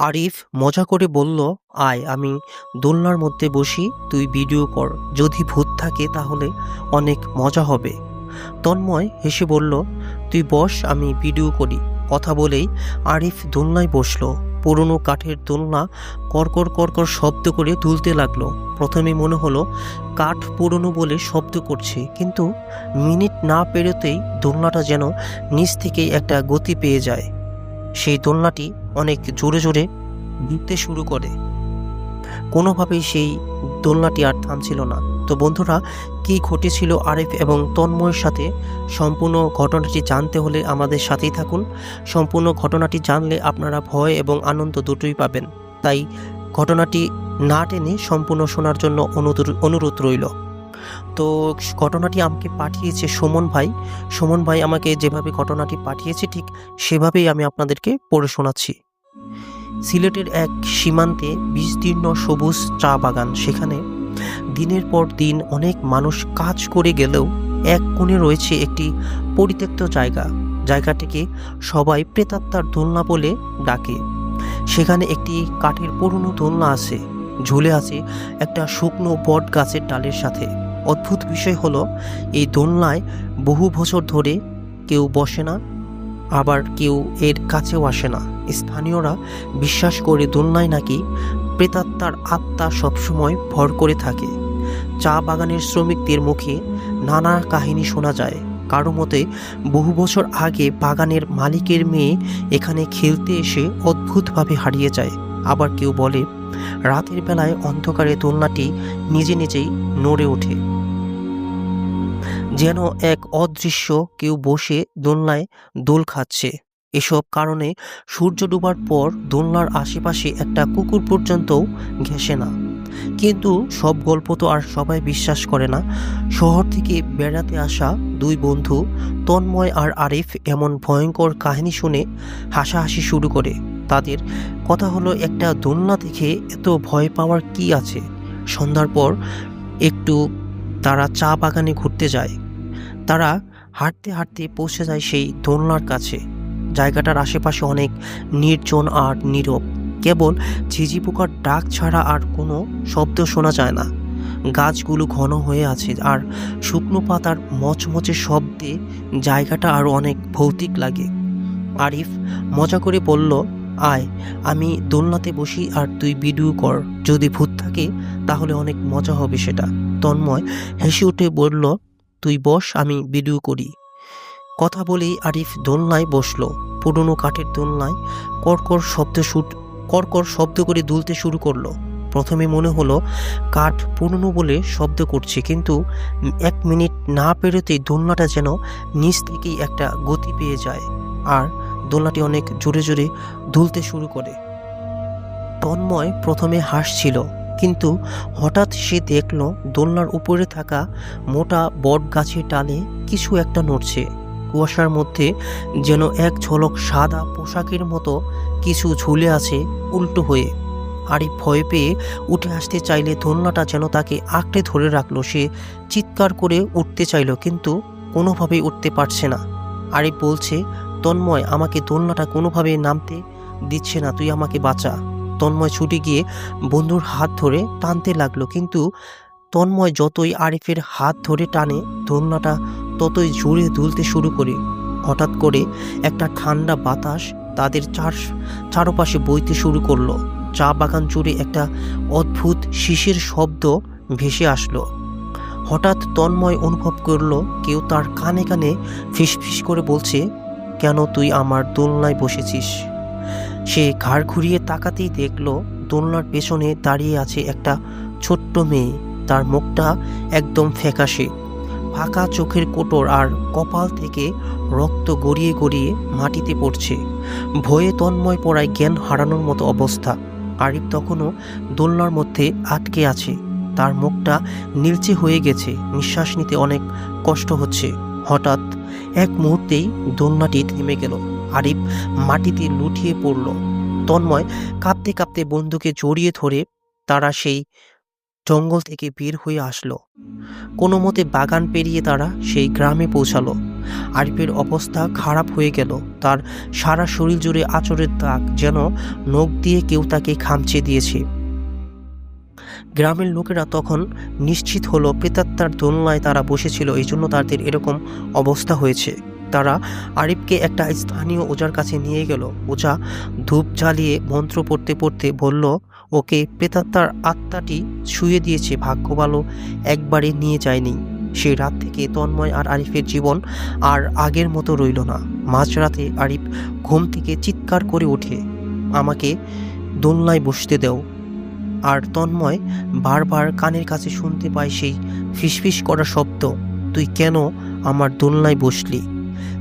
আরিফ মজা করে বলল, আয়, আমি দোলনার মধ্যে বসি, তুই ভিডিও কর। যদি ভূত থাকে তাহলে অনেক মজা হবে। তন্ময় হেসে বলল, তুই বস, আমি ভিডিও করি। কথা বলেই আরিফ দোলনায় বসল। পুরনো কাঠের দোলনা কড়কড় কড়কড় শব্দ করে দুলতে লাগল। প্রথমে মনে হলো, কাঠ পুরনো বলে শব্দ করছে। কিন্তু মিনিট না পেরোতেই দোলনাটা যেন নিচ থেকেই একটা গতি পেয়ে যায়। সেই দোলনাটি অনেক জোরে জোরে দুলতে শুরু করে। কোনোভাবেই সেই দোলনাটি আর থামছিল না। তো বন্ধুরা, কি ঘটেছিল আরিফ এবং তন্ময়ের সাথে সম্পূর্ণ ঘটনাটি জানতে হলে আমাদের সাথেই থাকুন। সম্পূর্ণ ঘটনাটি জানলে আপনারা ভয় এবং আনন্দ দুটোই পাবেন। তাই ঘটনাটি না টেনে সম্পূর্ণ শোনার জন্য অনুরোধ অনুরোধ রইল। তো ঘটনাটি আমাকে পাঠিয়েছে সুমন ভাই। সুমন ভাই আমাকে যেভাবে ঘটনাটি পাঠিয়েছে, ঠিক সেভাবেই আমি আপনাদেরকে পড়ে শোনাচ্ছি। সিলেটের এক সীমান্তে বিস্তীর্ণ সবুজ চা বাগান, সেখানে দিনের পর দিন অনেক মানুষ কাজ করে গেলেও এক কোণে রয়েছে একটি পরিত্যক্ত জায়গা। জায়গাটিকে সবাই প্রেতাত্মার দোলনা বলে ডাকে। সেখানে একটি কাঠের পুরনো দোলনা আছে, ঝুলে আছে একটা শুকনো বট গাছের ডালের সাথে। অদ্ভুত বিষয় হলো, এই দোলনায় বহু বছর ধরে কেউ বসে না, আবার কেউ এর কাছেও আসে না। স্থানীয়রা বিশ্বাস করে দোলনায় নাকি প্রেতাত্মার আত্মা সবসময় ভর করে থাকে। চা বাগানের শ্রমিকদের মুখে নানা কাহিনী শোনা যায়। কারও মতে, বহু বছর আগে বাগানের মালিকের মেয়ে এখানে খেলতে এসে অদ্ভুতভাবে হারিয়ে যায়। আবার কেউ বলে রাতের বেলায় অন্ধকারে দোলনাটি নিজে নিজেই নড়ে ওঠে। যেন এক অদৃশ্য কেউ বসে দোলনায় দোল খাচ্ছে। এসব কারণে সূর্য ডুবার পর দোলনার আশেপাশে একটা কুকুর পর্যন্তও ঘেসে না। কিন্তু সব গল্প তো আর সবাই বিশ্বাস করে না। শহর থেকে বেড়াতে আসা দুই বন্ধু, তন্ময় আর আরিফ এমন ভয়ঙ্কর কাহিনী শুনে হাসাহাসি শুরু করে। তাদের কথা হলো একটা দোলনা দেখে এত ভয় পাওয়ার কি আছে? সন্ধ্যার পর একটু তারা চা বাগানে ঘুরতে যায়। তারা হাঁটতে হাঁটতে পৌঁছে যায় সেই দোলনার কাছে। জায়গাটার আশেপাশে অনেক নির্জন আর নীরব। কেবল ঝিঝি পোকার ডাক ছাড়া আর কোনো শব্দ শোনা যায় না। গাছগুলো ঘন হয়ে আছে আর শুকনো পাতার মচমচে শব্দে জায়গাটা আরও অনেক ভৌতিক লাগে। আরিফ মজা করে বলল আয়, আমি দোলনাতে বসি আর তুই ভিডিও কর। যদি ভূত থাকে, তাহলে অনেক মজা হবে সেটা। তন্ময় হেসে উঠে বলল, তুই বস, আমি ভিডিও করি। কথা বলেই আরিফ দোলনায় বসল। পুরনো কাঠের দোলনায় কড়কড় শব্দ শুট, কড়কড় শব্দ করে দুলতে শুরু করল। প্রথমে মনে হলো, কাঠ পুরনো বলে শব্দ করছে, কিন্তু এক মিনিট না পেরোতেই দোলনাটা যেন নিচ থেকেই একটা গতি পেয়ে যায়। আর দোলনাটি অনেক জোরে জোরে দুলতে শুরু করে। তন্ময় প্রথমে হাসছিল, কিন্তু হঠাৎ সে দেখল দোলনার উপরে থাকা মোটা বট গাছের ডালে কিছু একটা নড়ছে। কুয়াশার মধ্যে যেন এক ঝলক সাদা পোশাকের মতো কিছু ঝুলে আছে উল্টো হয়ে। আরিফ ভয় পেয়ে উঠে আসতে চাইলে দোলনাটা যেন তাকে আঁকড়ে ধরে রাখল। সে চিৎকার করে উঠতে চাইল, কিন্তু কোনোভাবেই উঠতে পারছে না। আরিফ বলছে তন্ময় আমাকে দোলনাটা কোনোভাবে নামতে দিচ্ছে না, তুই আমাকে বাঁচা। তন্ময় ছুটে গিয়ে বন্ধুর হাত ধরে টানতে লাগল, কিন্তু তন্ময় যতই আরিফের হাত ধরে টানে, দোলনাটা ততই জোরে দুলতে শুরু করে। হঠাৎ করে একটা ঠান্ডা বাতাস তাদের চার, চারপাশে বইতে শুরু করল। চা বাগান জুড়ে একটা অদ্ভুত শিশির শব্দ ভেসে আসলো। হঠাৎ তন্ময় অনুভব করল, কেউ তার কানে কানে ফিসফিস করে বলছে কেন তুই আমার দোলনায় বসেছিস? সে ঘাড় ঘুরিয়ে তাকাতেই দেখল, দোলনার পেছনে দাঁড়িয়ে আছে একটা ছোট্ট মেয়ে। তার মুখটা একদম ফ্যাকাশে, ফাঁকা চোখের কোটর আর কপাল থেকে রক্ত গড়িয়ে গড়িয়ে মাটিতে পড়ছে। ভয়ে তন্ময় পড়ায় জ্ঞান হারানোর মতো অবস্থা। আরিফ তখনও দোলনার মধ্যে আটকে আছে। তার মুখটা নীলচে হয়ে গেছে। নিঃশ্বাস নিতে অনেক কষ্ট হচ্ছে। হঠাৎ এক মুহূর্তেই দোলনাটি থেমে গেল। আরিফ মাটিতে লুটিয়ে পড়ল। তন্ময় কাঁপতে কাঁপতে বন্ধুকে জড়িয়ে ধরে তারা সেই জঙ্গল থেকে বের হয়ে আসলো। কোনো মতে বাগান পেরিয়ে তারা সেই গ্রামে পৌঁছালো। আরিফের অবস্থা খারাপ হয়ে গেল। তার সারা শরীর জুড়ে আচরের দাগ যেন নখ দিয়ে কেউ তাকে খামচে দিয়েছে। গ্রামের লোকেরা তখন নিশ্চিত হলো প্রেতাত্মার দোলনায় তারা বসেছিল এই জন্য তাদের এরকম অবস্থা হয়েছে। তারা আরিফকে একটা স্থানীয় ওজার কাছে নিয়ে গেল। ওজা ধূপ জ্বালিয়ে মন্ত্র পড়তে পড়তে বলল, ওকে, প্রেতাত্মার আত্মাটি শুয়ে দিয়েছে, ভাগ্য ভালো একবারে নিয়ে যায়নি। সেই রাত থেকে তন্ময় আর আরিফের জীবন আর আগের মতো রইল না। মাঝরাতে আরিফ ঘুম থেকে চিৎকার করে ওঠে, আমাকে দোলনায় বসতে দাও। আর তন্ময় বারবার কানের কাছে শুনতে পায় সেই ফিসফিস করা শব্দ, তুই কেন আমার দোলনায় বসলি?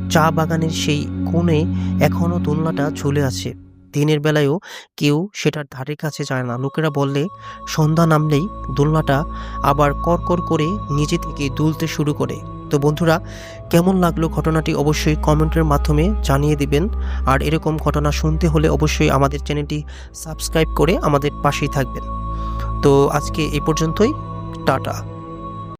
চা বাগানের সেই কোণে এখনও দোলনাটা ঝুলে আছে। দিনের বেলায়ও কেউ সেটার ধারে কাছে যায় না। লোকেরা বললে সন্ধ্যা নামলেই দোলনাটা আবার করকর করে নিজে থেকে দুলতে শুরু করে। তো বন্ধুরা, কেমন লাগল ঘটনাটি অবশ্যই কমেন্টের মাধ্যমে জানিয়ে দিবেন। আর এরকম ঘটনা শুনতে হলে অবশ্যই আমাদের চ্যানেলটি সাবস্ক্রাইব করে আমাদের পাশেই থাকবেন। তো আজকে এই পর্যন্তই, টাটা।